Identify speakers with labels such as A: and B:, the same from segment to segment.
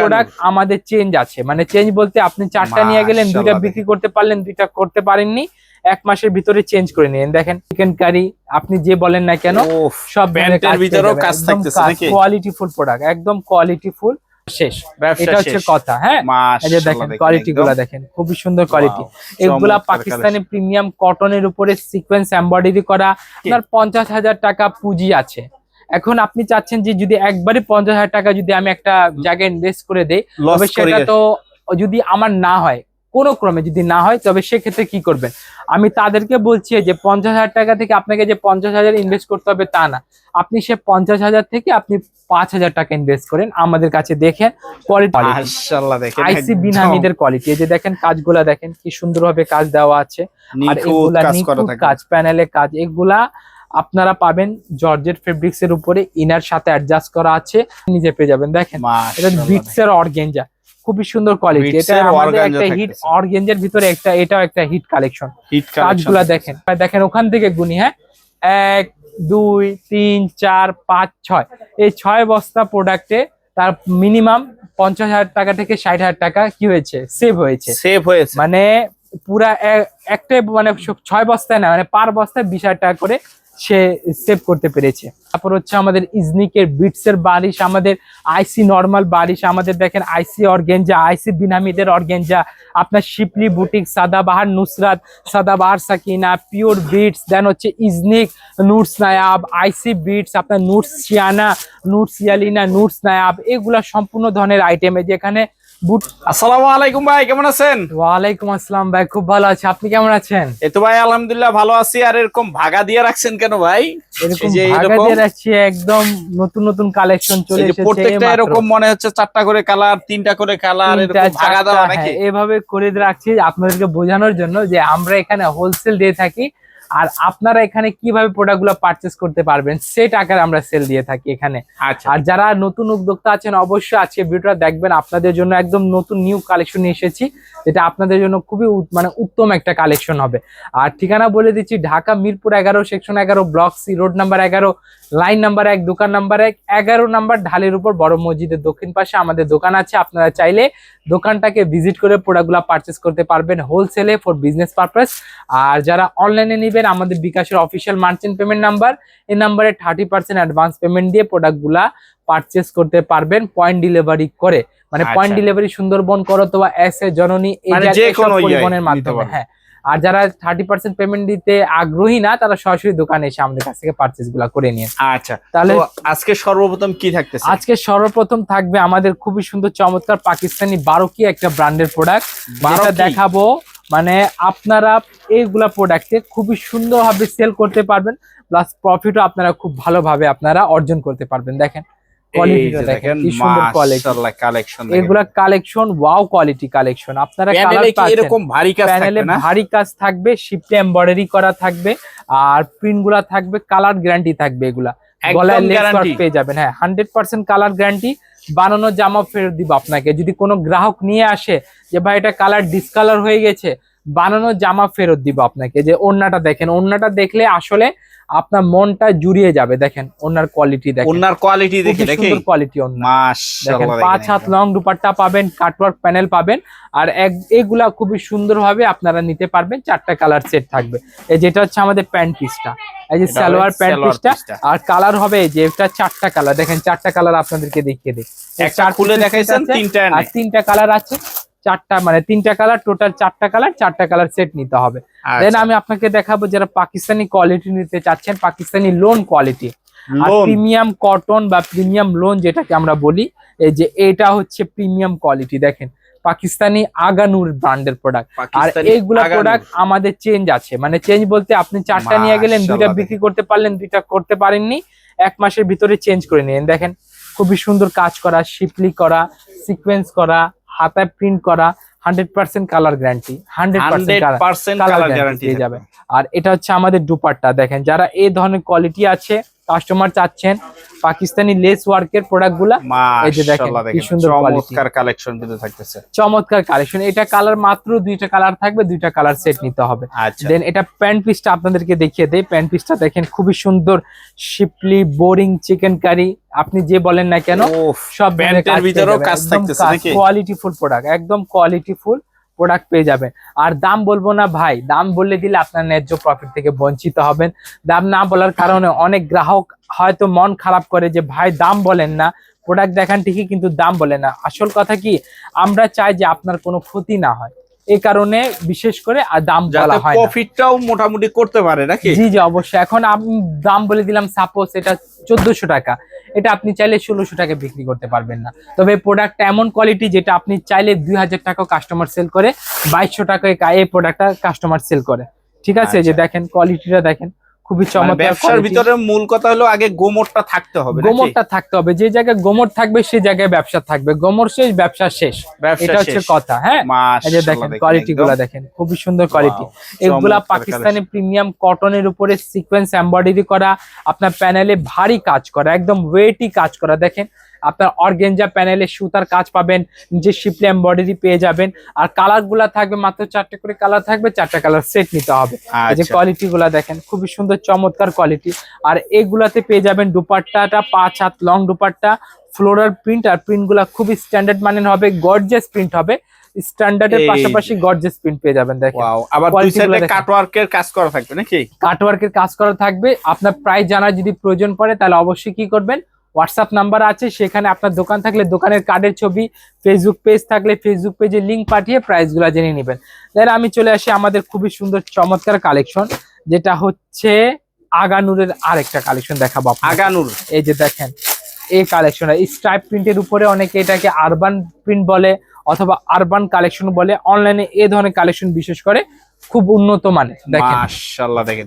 A: Product আমাদের change আছে। মানে চেঞ্জ বলতে আপনি চারটা নিয়ে গেলেন দুইটা বিক্রি করতে পারলেন দুইটা করতে পারেননি এক মাসের ভিতরে চেঞ্জ করে নিলেন। দেখেন চিকেন কারি আপনি যে বলেন না কেন সব
B: প্যান্টের ভিতরেও কাজ থাকতেছে নাকি?
A: কোয়ালিটি ফুল প্রোডাক্ট একদম কোয়ালিটি ফুল শেষ এটা হচ্ছে কথা হ্যাঁ? এই দেখেন কোয়ালিটি। গুলা দেখেন খুবই সুন্দর কোয়ালিটি এগুলা পাকিস্তানি প্রিমিয়াম কটনের উপরে সিকোয়েন্স এমব্রয়ডারি করা আপনার পঞ্চাশ হাজার টাকা পুঁজি আছে। এখন আপনি চাচ্ছেন যে যদি একবারে পঞ্চাশ হাজার টাকা যদি আমি একটা জায়গায় ইনভেস্ট করে দেই তবে সেটা তো যদি আমার না হয় কোনো ক্রমে যদি না হয় তবে সেক্ষেত্রে কি করবেন? আমি তাদেরকে বলছি যে পঞ্চাশ হাজার টাকা থেকে আপনাকে যে পঞ্চাশ হাজার ইনভেস্ট করতে হবে তা না। আপনি সে পঞ্চাশ হাজার থেকে আপনি পাঁচ হাজার টাকা ইনভেস্ট করেন আমাদের কাছে দেখেন কোয়ালিটি আইসি কোয়ালিটি এই যে দেখেন কাজগুলা দেখেন কি সুন্দরভাবে কাজ দেওয়া আছে। আর এগুলা
B: কাজ
A: প্যানেলে কাজ এগুলা আপনারা পাবেন জর্জেট ফেব্রিক্স এর উপরে ইনার সাথে অ্যাডজাস্ট করা আছে নিজে পেয়ে যাবেন। দেখেন এটা বিটস এর অর্গেঞ্জা খুবই সুন্দর কোয়ালিটি এটা আমাদের একটা হিট। অর্গেঞ্জার ভিতরে একটা এটাও একটা হিট কালেকশন
B: হিট
A: কাজগুলা দেখেন দেখেন ওখান থেকে গুনি হ্যাঁ? এক দুই তিন চার পাঁচ ছয়। এই ছয় বস্তা প্রোডাক্টে তার মিনিমাম পঞ্চাশ হাজার টাকা থেকে ষাট হাজার টাকা কি হয়েছে? সেভ হয়েছে।
B: সেভ হয়েছে।
A: মানে পুরা একটাই মানে ছয় বস্তায় না মানে পার বস্তায় বিশ হাজার টাকা করে সে সেভ করতে পেরেছে। তারপর হচ্ছে আমাদের ইজনিকের বিটসের বারিশ আমাদের আইসি নর্মাল বারিশ আমাদের দেখেন আইসি অর্গেঞ্জা আইসি বিনামিদের অর্গেঞ্জা আপনার শিপলি boutique Sadabahar Nusrat, Sadabahar Sakina pure bits then হচ্ছে ইজনিক নুটস নায়াব আইসি বিটস আপনার নুটস শিয়ানা নুটস ইয়ালিনা নুটস নায়াব এগুলা সম্পূর্ণ ধরনের আইটেম যেখানে
B: আসসালামু আলাইকুম ভাই কেমন আছেন?
A: ওয়ালাইকুম আসসালাম ভাই খুব ভালো আছে। আপনি কেমন আছেন?
B: এই তো ভাই আলহামদুলিল্লাহ ভালো আছি। আর এরকম ভাগা দিয়ে রাখছেন কেন ভাই?
A: এরকম ভাগা দিয়ে রাখছি একদম নতুন নতুন কালেকশন চলে এসেছে
B: প্রত্যেকটা এরকম মনে হচ্ছে চারটা করে কালার তিনটা করে কালার এরকম ভাগা দেওয়া নাকি?
A: হ্যাঁ, এভাবে করে রাখছি আপনাদেরকে বোঝানোর জন্য যে আমরা এখানে হোলসেল দিয়ে থাকি। আর আপনারা এখানে কীভাবে প্রোডাক্টগুলো পারচেস করতে পারবেন সেট আকারে আমরা সেল দিয়ে থাকি এখানে।
B: আচ্ছা।
A: আর যারা নতুন উদ্যোক্তা আছেন অবশ্যই আজকে ভিডিওটা দেখবেন। আপনাদের জন্য একদম নতুন নিউ কালেকশন এসেছি যেটা আপনাদের জন্য খুবই মানে উত্তম একটা কালেকশন হবে। আর ঠিকানা বলে দিচ্ছি ঢাকা মিরপুর এগারো সেকশন এগারো ব্লক সি রোড নাম্বার এগারো লাইন নাম্বার এক দোকান নাম্বার এক এগারো নাম্বার ঢালের উপর বড় মসজিদের দক্ষিণ পাশে আমাদের দোকান আছে। আপনারা চাইলে দোকানটাকে ভিজিট করে প্রোডাক্টগুলো পারচেস করতে পারবেন হোলসেলে ফর বিজনেস পারপাস আর যারা অনলাইনে নেবেন আমাদের বিকাশের অফিসিয়াল মার্চেন্ট পেমেন্ট নাম্বার এই নাম্বারে থার্টি পার্সেন্ট অ্যাডভান্স পেমেন্ট দিয়ে প্রোডাক্টগুলা পারচেস করতে পারবেন পয়েন্ট ডেলিভারি করে। মানে
B: আচ্ছা।
A: পয়েন্ট ডেলিভারি সুন্দরবন করো অথবা এস এ জননী এই
B: মানে ইয়ে
A: পরিবহনের মাধ্যমে হ্যাঁ। আর যারা থার্টি পার্সেন্ট পেমেন্ট দিতে আগ্রহী না তারা সরাসরি দোকানে এসে আমাদের কাছ থেকে পারচেসগুলা করে নিয়ে
B: আচ্ছা
A: তাহলে
B: আজকে সর্বপ্রথম কি থাকতেছে?
A: আজকে সর্বপ্রথম থাকবে আমাদের খুবই সুন্দর চমৎকার পাকিস্তানি বারো কি একটা ব্র্যান্ডের প্রোডাক্ট দেখাবো মানে আপনারা এইগুলা প্রোডাক্টে খুবই সুন্দরভাবে সেল করতে পারবেন প্লাস প্রফিটও আপনারা খুব ভালোভাবে আপনারা অর্জন করতে পারবেন। দেখেন এগুলা কালেকশন ওয়াও কোয়ালিটি কালেকশন আপনারা
B: এরকম ভারী কাজ
A: প্যানেলে
B: থাকবে না?
A: ভারী কাজ থাকবে শিপটে এমব্রয়ডারি করা থাকবে আর প্রিন্টগুলা থাকবে কালার গ্যারান্টি থাকবে এগুলা। গলায় লেস পেয়ে যাবেন। হ্যাঁ হান্ড্রেড পার্সেন্ট কালার গ্যারান্টি বানানো জামা ফেরত দিব আপনাকে। যদি কোনো গ্রাহক নিয়ে আসে যে, ভাই, এটা কালার ডিসকালার হয়ে গেছে, বানানো জামা ফেরত দিব আপনাকে। যে, ওড়নাটা দেখেন, ওড়নাটা দেখলে আসলে আপনার মনটা জুড়িয়ে যাবে দেখেন ওনার কোয়ালিটি দেখেন।
B: ওনার কোয়ালিটি দেখে দেখে
A: কোয়ালিটি ওড়না দেখেন পাঁচ হাত লং দুপাট্টা পাবেন কাটওয়ার্ক প্যানেল পাবেন আর এক এগুলা খুবই সুন্দরভাবে আপনারা নিতে পারবেন চারটা কালার সেট থাকবে। এই যেটা হচ্ছে আমাদের প্যান্ট পিসটা এই যে সালোয়ার প্যান্ট পিসটা। আর কালার হবে যে এটা চারটা কালার দেখেন চারটা কালার আপনাদেরকে দেখিয়ে দিই।
B: একটা
A: চার
B: খুলে দেখাইছেন তিনটা
A: আর তিনটা কালার আছে। চারটা মানে তিনটা কালার টোটাল চারটা কালার চারটা কালার সেট নিতে হবে। দেন
B: আচ্ছা,
A: আমি আপনাকে দেখাবো যারা পাকিস্তানি কোয়ালিটি নিতে চাচ্ছেন পাকিস্তানি লোন কোয়ালিটি আর প্রিমিয়াম কটন বা প্রিমিয়াম লোন যেটাকে আমরা বলি এই যে এটা হচ্ছে প্রিমিয়াম কোয়ালিটি দেখেন। পাকিস্তানি আগানুর ব্র্যান্ডের প্রোডাক্ট আর এইগুলা প্রোডাক্ট আমাদের চেঞ্জ আছে। মানে চেঞ্জ বলতে আপনি চারটা নিয়ে গেলেন দুইটা বিক্রি করতে পারলেন দুইটা করতে পারেননি। এক মাসের ভিতরে চেঞ্জ করে নিলেন। দেখেন খুবই সুন্দর কাজ করা শিপলি করা সিকোয়েন্স করা হাতায় প্রিন্ট করা hundred percent colour guarantee hundred percent colour guarantee
B: guarantee
A: পেয়ে যাবে। আর এটা হচ্ছে আমাদের দুপাট্টা। দেখেন যারা এই ধরনের কোয়ালিটি আছে কাস্টমার চাচ্ছেন পাকিস্তানি লেস ওয়ার্কের প্রোডাক্টগুলা এই যে দেখেন, কি সুন্দর
B: চমৎকার কালেকশন কিন্তু থাকতেছে।
A: চমৎকার কালেকশন এটা কালার মাত্র দুইটা কালার থাকবে দুইটা কালার সেট নিতে হবে।
B: আচ্ছা।
A: দেন এটা প্যান্ট পিসটা আপনাদেরকে দেখিয়ে দেই। প্যান্ট পিসটা দেখেন খুবই সুন্দর শিপলি বোরিং চিকেন কারি আপনি যে বলেন না কেন সব
B: প্যান্টের ভিতরেও কাজ থাকতেছে নাকি?
A: কোয়ালিটি ফুল প্রোডাক্ট একদম কোয়ালিটি ফুল প্রোডাক্ট পেয়ে যাবেন। আর দাম বলব না ভাই দাম বললে দিলে আপনার ন্যায্য প্রফিট থেকে বঞ্চিত হবেন। দাম না বলার কারণে অনেক গ্রাহক হয়তো মন খারাপ করে যে ভাই দাম বলেন না প্রোডাক্ট দেখান ঠিকই কিন্তু দাম বলে না। আসল কথা কি আমরা চাই যে আপনার কোনো ক্ষতি না হয়। এই কারণে বিশেষ করে আর দাম বলা হয়
B: প্রফিটটাও মোটামুটি করতে পারে নাকি?
A: জি জি অবশ্যই। এখন আমি দাম বলে দিলাম সাপোজ এটা চোদ্দশো টাকা। এটা আপনি চাইলে ষোলোশো টাকা বিক্রি করতে পারবেন না। তবে প্রোডাক্টটা এমন কোয়ালিটি যেটা আপনি চাইলে দুই হাজার টাকা কাস্টমার সেল করে বাইশশো টাকায় এই প্রোডাক্টটা কাস্টমার সেল করে। ঠিক আছে? যে
B: আচ্ছা।
A: দেখেন কোয়ালিটিটা দেখেন। খুবই
B: মানে
A: চমৎকার
B: ব্যবসার ভিতরে মূল কথা হলো আগে গোমরটা থাকতে হবে?
A: গোমরটা থাকতে হবে। যে জায়গায় গোমর থাকবে সেই জায়গায় ব্যবসা থাকবে। গোমর শেষ ব্যবসা শেষ। এটা হচ্ছে কথা হ্যাঁ? এই যে দেখেন কোয়ালিটি গুলা দেখেন খুবই সুন্দর কোয়ালিটি এগুলা পাকিস্তানি প্রিমিয়াম কটনের উপরে সিকোয়েন্স এমব্রয়ডারি করা আপনার প্যানেলে ভারী কাজ করা একদম ওয়েটি কাজ করা। দেখেন আপনার অর্গেঞ্জা প্যানেলে সুতার কাজ পাবেন যে শিপলি এমব্রয়ডারি পেয়ে যাবেন। আর কালারগুলা থাকবে মাত্র চারটে করে কালার থাকবে চারটে কালার সেট নিতে হবে। যে
B: আচ্ছা।
A: কোয়ালিটি গুলা দেখেন খুবই সুন্দর চমৎকার কোয়ালিটি আর এগুলাতে পেয়ে যাবেন দুপাট্টাটা পাঁচ হাত লং দুপাট্টা ফ্লোরাল প্রিন্ট আর প্রিন্টগুলা খুবই স্ট্যান্ডার্ড মানের হবে গর্জিয়াস প্রিন্ট হবে। স্ট্যান্ডার্ডের পাশাপাশি গর্জিয়াস প্রিন্ট পেয়ে যাবেন দেখেন।
B: আবার দুই
A: Quality
B: সাইডে কাটওয়ার্কের কাজ করা থাকবে নাকি?
A: কাটওয়ার্কের কাজ করা থাকবে। আপনার প্রাইস জানার যদি প্রয়োজন পড়ে তাহলে অবশ্যই কি করবেন? হোয়াটসঅ্যাপ নাম্বার আছে সেখানে আপনার দোকান থাকলে দোকানের কার্ডের ছবি ফেসবুক পেজ থাকলে ফেসবুক পেজে লিঙ্ক পাঠিয়ে প্রাইসগুলো জেনে নেবেন দেন আমি চলে আসি আমাদের খুবই সুন্দর চমৎকার কালেকশন যেটা হচ্ছে আগানুরের আরেকটা কালেকশন দেখাবো।
B: আগানুর
A: এই যে দেখেন এই কালেকশন স্ট্রাইপ প্রিন্টের উপরে অনেকে এটাকে আরবান প্রিন্ট বলে অথবা আরবান কালেকশন বলে অনলাইনে এ ধরনের কালেকশন বিশেষ করে খুব উন্নত মানের দেখেন।
B: মাশাআল্লাহ দেখেন।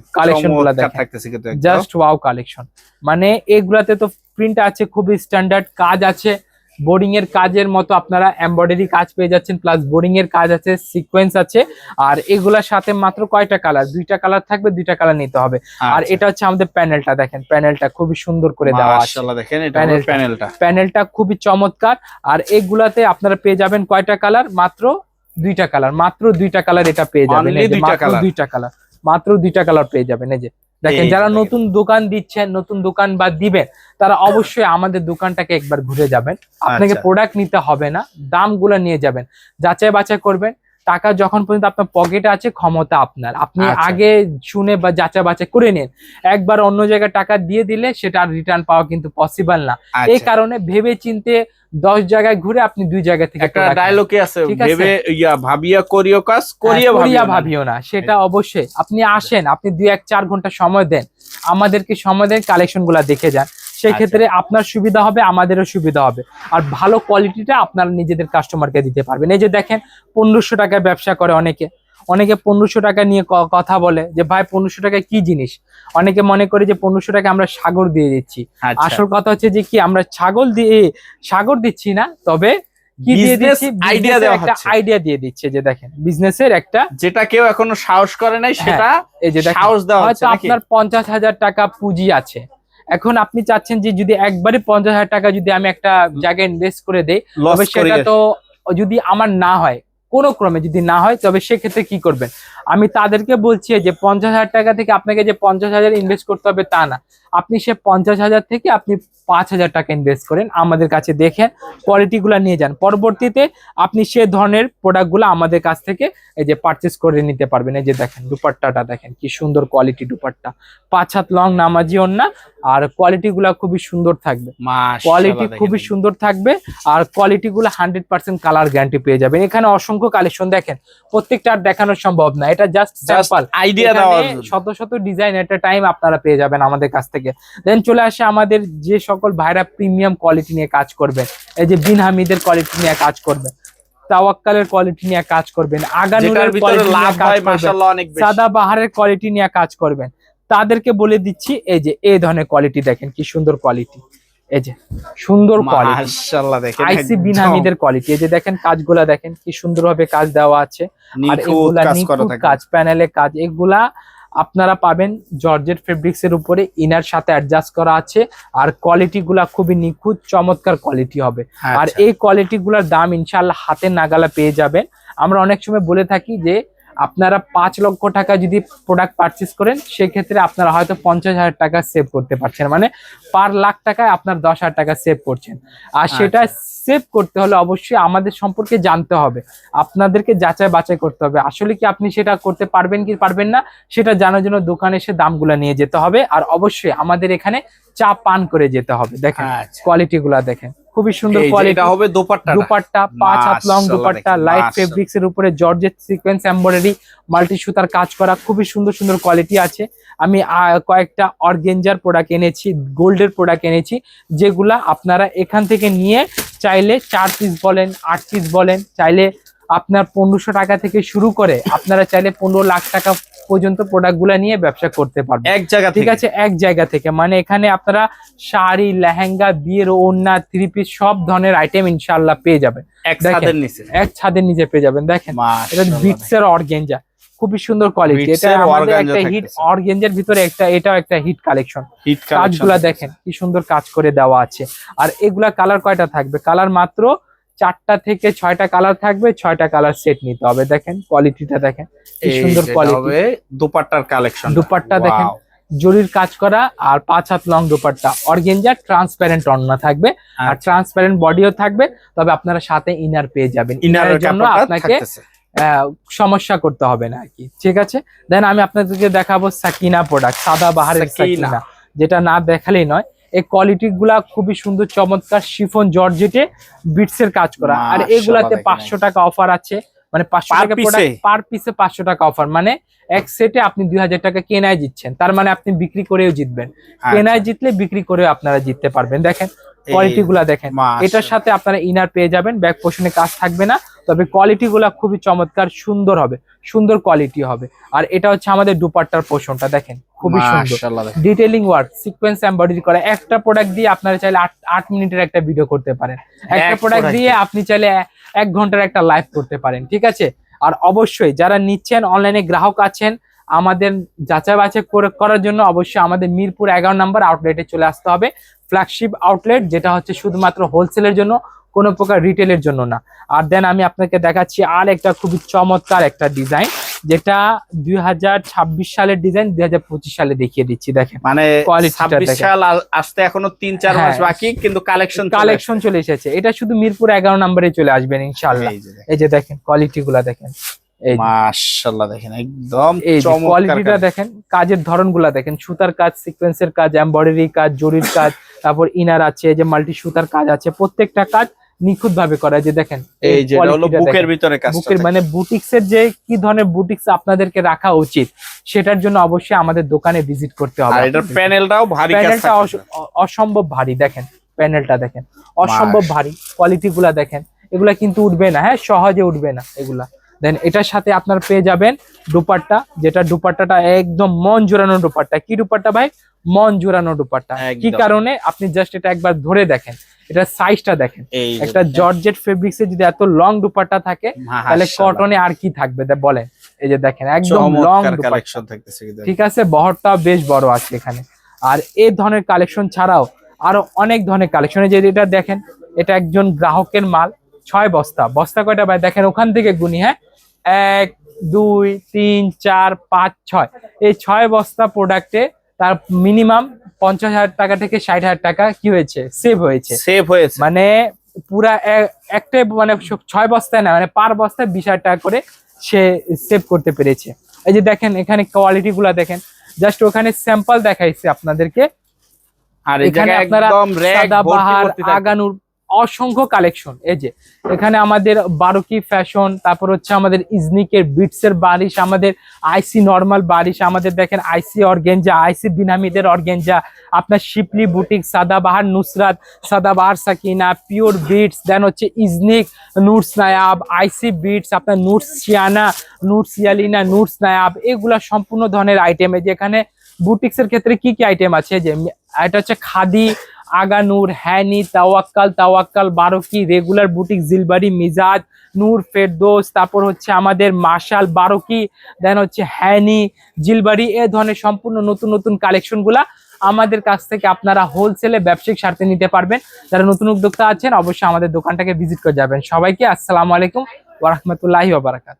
A: গুলা দেখেন।
B: থাকতেছে কিন্তু
A: জাস্ট ওয়াও কালেকশন মানে এগুলাতে তো প্রিন্ট আছে খুবই স্ট্যান্ডার্ড কাজ আছে। বোর্ডিং এর কাজের মতো আপনারা এমব্রয়ডারি কাজ পেয়ে যাচ্ছেন প্লাস বোর্ডিং এর কাজ আছে সিকোয়েন্স আছে। আর এগুলার সাথে মাত্র কয়টা কালার দুইটা কালার থাকবে দুইটা কালার নিতে হবে। আর
B: আচ্ছা।
A: এটা হচ্ছে আমাদের প্যানেলটা দেখেন। প্যানেলটা খুবই সুন্দর করে দেওয়া আছে।
B: মাশাআল্লাহ দেখেন।
A: প্যানেলটা
B: প্যানেলটা
A: খুবই চমৎকার। আর এগুলাতে আপনারা পেয়ে যাবেন কয়টা কালার মাত্র দুইটা কালার মাত্র দুইটা কালার এটা পেয়ে যাবেন
B: দুইটা
A: কালার মাত্র দুইটা কালার পেয়ে যাবেন এই যে। দেখেন যারা নতুন দোকান দিচ্ছেন নতুন দোকান বা দিবেন তারা অবশ্যই আমাদের দোকানটাকে একবার ঘুরে যাবেন। আপনাকে
B: আচ্ছা।
A: প্রোডাক্ট নিতে হবে না দামগুলো নিয়ে যাবেন। যাচাই বাছাই করবেন টাকা যখন পর্যন্ত আপনার পকেটে আছে ক্ষমতা আপনার। আপনি
B: আচ্ছা।
A: আগে শুনে বা যাচা বাচা করে নিন। একবার অন্য জায়গায় টাকা দিয়ে দিলে সেটা রিটার্ন পাওয়া কিন্তু পসিবল না। এই
B: আচ্ছা।
A: কারণে ভেবে চিনতে দশ জায়গায় ঘুরে আপনি দুই জায়গা থেকে
B: একটা ডায়লগে আছে ভেবে ইয়া ভাবিয়া করিও কাজ করিয়া
A: হ্যাঁ,
B: ভাবিও না।
A: ভাবিও না সেটা অবশ্যই। আপনি আসেন আপনি দুই এক চার ঘণ্টা সময় দেন। আমাদেরকে সময় দেন কালেকশনগুলা দেখে যান। সেই
B: আচ্ছা।
A: ক্ষেত্রে আপনার সুবিধা হবে আমাদেরও সুবিধা হবে। আর ভালো কোয়ালিটিটা আপনারা নিজেদের কাস্টমারকে দিতে পারবেন। এই যে দেখেন পনেরোশো টাকায় ব্যবসা করে অনেকে। অনেকে পনেরোশো টাকা নিয়ে কথা বলে যে ভাই পনেরোশো টাকা কি জিনিস? অনেকে মনে করে যে পনেরোশো টাকা আমরা সাগর দিয়ে দিচ্ছি।
B: আচ্ছা।
A: আসল কথা হচ্ছে যে কি আমরা ছাগল দিয়ে সাগর দিচ্ছি না তবে কি দিয়ে দিচ্ছি?
B: দেওয়া
A: একটা আইডিয়া দিয়ে দিচ্ছে যে দেখেন বিজনেসের একটা
B: যেটা কেউ এখনও সাহস করে নাই সেটা
A: এই যে
B: সাহস দেওয়া
A: হয়তো আপনার পঞ্চাশ হাজার টাকা পুঁজি আছে। এখন আপনি চাচ্ছেন যে যদি একবারে পঞ্চাশ হাজার টাকা যদি আমি একটা জায়গায় ইনভেস্ট করে দেই তবে সেটা তো যদি আমার না হয় কোনো ক্রমে যদি না হয় তবে সেক্ষেত্রে কি করবেন? আমি তাদেরকে বলছি যে পঞ্চাশ হাজার টাকা থেকে আপনাকে যে পঞ্চাশ হাজার ইনভেস্ট করতে হবে তা না। আপনি সে পঞ্চাশ হাজার থেকে আপনি পাঁচ হাজার টাকা ইনভেস্ট করেন আমাদের কাছে দেখেন কোয়ালিটিগুলো নিয়ে যান। পরবর্তীতে আপনি সে ধরনের প্রোডাক্টগুলো আমাদের কাছ থেকে এই যে পারচেস করে নিতে পারবেন। এই যে দেখেন দুপাট্টাটা দেখেন কি সুন্দর কোয়ালিটি দুপাট্টা। পাঁচ হাত লং নামাজি না আর কোয়ালিটিগুলো খুবই সুন্দর থাকবে। কোয়ালিটি খুবই সুন্দর থাকবে আর কোয়ালিটি গুলো হান্ড্রেড পার্সেন্ট কালার গ্যারান্টি পেয়ে যাবেন। এখানে অসংখ্য কালেকশন দেখেন প্রত্যেকটা আর দেখানো সম্ভব না। এটা জাস্ট স্যাম্পল
B: আইডিয়া
A: শত শত ডিজাইন একটা টাইম আপনারা পেয়ে যাবেন আমাদের কাছ থেকে। দেন চলে আসে আমাদের যে সকল ভাইরা প্রিমিয়াম কোয়ালিটি নিয়ে কাজ করবেন। এই যে বিন হামিদের কোয়ালিটি নিয়ে কাজ করবেন তাওয়াক্কালের কোয়ালিটি নিয়ে কাজ করবেন আগানুরের কোয়ালিটি
B: লাভ
A: নিয়ে কাজ
B: হয়
A: করবেন
B: মাশাআল্লাহ অনেক বেশি।
A: সাদা বাহারের কোয়ালিটি নিয়ে কাজ করবেন। তাদেরকে বলে দিচ্ছি এই যে এই ধরনের কোয়ালিটি দেখেন কি সুন্দর কোয়ালিটি এই যে সুন্দর কোয়ালিটি
B: মাশাআল্লাহ দেখেন
A: আইসি
B: একদম।
A: বিন হামিদের কোয়ালিটি এই যে দেখেন কাজগুলা দেখেন কি সুন্দরভাবে কাজ দেওয়া আছে। আর এগুলা
B: থাকে।
A: কাজ প্যানেলে কাজ এগুলা আপনারা পাবেন জর্জেট ফেব্রিক্সের উপরে ইনার সাথে অ্যাডজাস্ট করা আছে। আর কোয়ালিটি গুলা খুবই নিখুঁত চমৎকার কোয়ালিটি হবে। আর
B: আচ্ছা।
A: এই কোয়ালিটি গুলার দাম ইনশাল্লাহ হাতের নাগালা পেয়ে যাবেন। আমরা অনেক সময় বলে থাকি যে আপনারা পাঁচ লক্ষ টাকা যদি প্রোডাক্ট পারচেস করেন সেক্ষেত্রে আপনারা হয়তো পঞ্চাশ হাজার টাকা সেভ করতে পারছেন। মানে পার লাখ টাকায় আপনার দশ হাজার টাকা সেভ করছেন। আর সেটা সেভ করতে হলে অবশ্যই আমাদের সম্পর্কে জানতে হবে। আপনাদেরকে যাচাই বাছাই করতে হবে। আসলে কি আপনি সেটা করতে পারবেন কি পারবেন না সেটা জানার জন্য দোকানে এসে দামগুলা নিয়ে যেতে হবে। আর অবশ্যই আমাদের এখানে চা পান করে যেতে হবে। দেখেন
B: আচ্ছা।
A: কোয়ালিটি গুলা দেখেন। খুবই সুন্দর কোয়ালিটি
B: এটা হবে দোপাট্টা
A: দুপাট্টা পাঁচ হাত লং দুপাট্টা লাইট ফেব্রিক্স এর উপরে জর্জেট সিকোয়েন্স এমব্রয়ডারি মাল্টি সুতার কাজ করা খুবই সুন্দর সুন্দর কোয়ালিটি আছে। আমি কয়েকটা অর্গেঞ্জার প্রোডাক্ট এনেছি গোল্ডের প্রোডাক্ট এনেছি যেগুলা আপনারা এখান থেকে নিয়ে চাইলে চার পিস বলেন আট পিস বলেন চাইলে আপনার পনেরোশো টাকা থেকে শুরু করে আপনারা চাইলে পনেরো লাখ টাকা পর্যন্ত প্রোডাক্টগুলা নিয়ে ব্যবসা করতে পারবেন
B: এক জায়গা
A: ঠিক আছে? এক জায়গা থেকে। মানে এখানে আপনারা শাড়ি লেহেঙ্গা বিয়ের ওড়না থ্রি পিস সব ধরনের আইটেম ইনশাল্লাহ পেয়ে যাবেন।
B: এক ছাদের নিচে।
A: এক ছাদের নিচে পেয়ে যাবেন। দেখেন এটা
B: মাশাআল্লাহ
A: বিটস এর অর্গেঞ্জা খুবই সুন্দর কোয়ালিটি এটা আমাদের একটা হিট। অর্গেঞ্জার ভিতরে একটা এটাও একটা হিট কালেকশন
B: হিট
A: কাজগুলা দেখেন কি সুন্দর কাজ করে দেওয়া আছে। আর এগুলা কালার কয়টা থাকবে? কালার মাত্র চারটা থেকে ছয়টা কালার থাকবে ছয়টা কালার সেট নিতে হবে দেখেন কোয়ালিটিটা দেখেন কি সুন্দর কোয়ালিটি
B: দোপাট্টার কালেকশন
A: দুপাট্টা দেখেন। জরির কাজ করা আর পাঁচ হাত লং দুপাট্টা অর্গেঞ্জা ট্রান্সপারেন্ট অন্না থাকবে আর
B: আচ্ছা।
A: ট্রান্সপারেন্ট বডিও থাকবে তবে আপনারা সাথে ইনার পেয়ে যাবেন
B: ইনারের
A: জন্য আপনাকে আহ, সমস্যা করতে হবে না আর কি ঠিক আছে দেন আমি আপনাদেরকে দেখাবো সাকিনা প্রোডাক্ট সাদা বাহারের।
B: সাকিনা
A: যেটা না দেখালেই নয় এই কোয়ালিটি গুলা খুবই সুন্দর চমৎকার শিফন জর্জেটে বিটসের কাজ করা। আর এগুলাতে পাঁচশো টাকা অফার আছে। মানে পাঁচশো টাকা? পার পিসে পাঁচশো টাকা অফার মানে এক সেটে আপনি দুই হাজার টাকা কেনায় জিতছেন। তার মানে আপনি বিক্রি করেও জিতবেন।
B: আচ্ছা।
A: কেনায় জিতলে বিক্রি করেও আপনারা জিততে পারবেন। দেখেন কোয়ালিটি গুলা দেখেন। এটার সাথে আপনারা ইনার পেয়ে যাবেন ব্যাক পোষণে কাজ থাকবে না। তবে কোয়ালিটি গুলা খুবই চমৎকার সুন্দর হবে সুন্দর কোয়ালিটি হবে। আর এটা হচ্ছে আমাদের দুপাট্টার পোষণটা দেখেন খুবই সুন্দর। ডিটেলিং ওয়ার্ক সিকোয়েন্স এমব্রয়ডারি করা একটা প্রোডাক্ট দিয়ে আপনারা চাইলে আট আট মিনিটের একটা ভিডিও করতে পারেন। একটা প্রোডাক্ট দিয়ে আপনি চাইলে এক ঘণ্টার একটা লাইভ করতে পারেন ঠিক আছে? আর অবশ্যই যারা নিচ্ছেন অনলাইনে গ্রাহক আছেন আমাদের যাচাই বাছাই করে- করার জন্য অবশ্যই আমাদের মিরপুর এগারো নম্বর আউটলেটে চলে আসতে হবে। ফ্ল্যাগশিপ আউটলেট যেটা হচ্ছে শুধুমাত্র হোলসেলের জন্য কোনো প্রকার রিটেলের জন্য না। আর দেন আমি আপনাকে দেখাচ্ছি আর একটা খুবই চমৎকার একটা ডিজাইন যেটা দুই হাজার ছাব্বিশ সালের ডিজাইন দুই হাজার পঁচিশ সালে দেখিয়ে দিচ্ছি দেখেন।
B: মানে। সাল আসতে এখনও তিন চার মাস
A: হ্যাঁ।
B: বাকি কিন্তু কালেকশন
A: কালেকশন চলে এসেছে। এটা শুধু মিরপুর এগারো নম্বরে চলে আসবেন ইনশাল্লাহ এই যে দেখেন। কোয়ালিটি গুলা দেখেন।
B: মাশাআল্লাহ দেখেন একদম
A: কোয়ালিটিটা। দেখেন কাজের ধরনগুলা দেখেন সুতার কাজ সিকোয়েন্সের কাজ এমব্রয়ডারি কাজ জরির কাজ তারপর ইনার আছে যে মাল্টি সুতার কাজ আছে প্রত্যেকটা কাজ নিখুঁত ভাবে করা যে দেখেন।
B: এই যে হলো বুকের ভিতরে কাজ
A: বুকের মানে বুটিক্স এর যে কি ধরনের বুটিক্স আপনাদেরকে রাখা উচিত সেটার জন্য অবশ্যই আমাদের দোকানে ভিজিট করতে হবে।
B: আর এটার প্যানেলটাও ভারী
A: প্যানেলটা অসম্ভব ভারী দেখেন প্যানেলটা দেখেন। অসম্ভব ভারী কোয়ালিটি গুলা দেখেন এগুলা কিন্তু উঠবে না হ্যাঁ সহজে উঠবে না এগুলা। দেন এটার সাথে আপনার পেয়ে যাবেন দুপাট্টা যেটা দুপাট্টাটা একদম মন জোরানো দুপাট্টা। কি দুপাট্টা ভাই? মন জোরানো দুপাট্টা। কি কারণে? আপনি জাস্ট এটা একবার ধরে দেখেন। এটা সাইজটা দেখেন। একটা জর্জেট ফেব্রিক্স যদি এত লং দুপাট্টা থাকে তাহলে। কটনে আর কি থাকবে? বলেন। এই যে দেখেন একদম লং
B: কালেকশন থাকতেছে।
A: ঠিক আছে? বহরটা বেশ বড় আছে এখানে। আর এই ধরনের কালেকশন ছাড়াও আরও অনেক ধরনের কালেকশন যে এটা দেখেন এটা একজন গ্রাহকের মাল। ছয় বস্তা। বস্তা কয়টা ভাই? দেখেন ওখান থেকে গুনি হ্যাঁ? এক দুই তিন চার পাঁচ ছয়। এই ছয় বস্তা প্রোডাক্টে তার মিনিমাম পঞ্চাশ হাজার টাকা থেকে ষাট হাজার টাকা কি হয়েছে? সেভ হয়েছে।
B: সেভ হয়েছে।
A: মানে পুরা একটাই মানে ছয় বস্তায় না মানে পার বস্তায় বিশ হাজার টাকা করে সে সেভ করতে পেরেছে। এই যে দেখেন এখানে কোয়ালিটি গুলা দেখেন। জাস্ট ওখানে স্যাম্পল দেখাইছে আপনাদেরকে।
B: আর
A: এখানে আপনারা
B: একদম
A: সাদা বাহার আগানুর অসংখ্য কালেকশন এই যে, এখানে আমাদের বারোকি ফ্যাশন তারপর হচ্ছে আমাদের ইজনিকের বিটস এর বারিশ আমাদের আইসি নর্মাল বারিশ আমাদের দেখেন আইসি অর্গেঞ্জা আইসি বিনামিদের অর্গেঞ্জা আপনার শিপলি boutique Sadabahar Nusrat, Sadabahar Sakina pure bits then হচ্ছে ইজনিক নুটস নায়াব আইসি বিটস আপনার নুটস শিয়ানা নুটস ইয়ালিনা নুটস নায়াব, এগুলা সম্পূর্ণ ধরনের আইটেম এই যে এখানে বুটিক্স এর ক্ষেত্রে কি কি আইটেম আছে? যে, এটা হচ্ছে khadi Aganoor, honey, Tawakkal Tawakkal baroque, regular boutique, জিলবাড়ি, মিজাজ, Noor, Ferdous, তারপর হচ্ছে আমাদের মার্শাল বারোকি, দেন হচ্ছে হ্যানি, জিলবাড়ি, এ ধরনের সম্পূর্ণ নতুন নতুন কালেকশনগুলা আমাদের কাছ থেকে আপনারা হোলসেলে ব্যবসায়িক স্বার্থে নিতে পারবেন। যারা নতুন উদ্যোক্তা আছেন, অবশ্যই আমাদের দোকানটাকে ভিজিট করে যাবেন। সবাইকে আসসালামু আলাইকুম ওরহমতুল্লাহি ওবরাকাত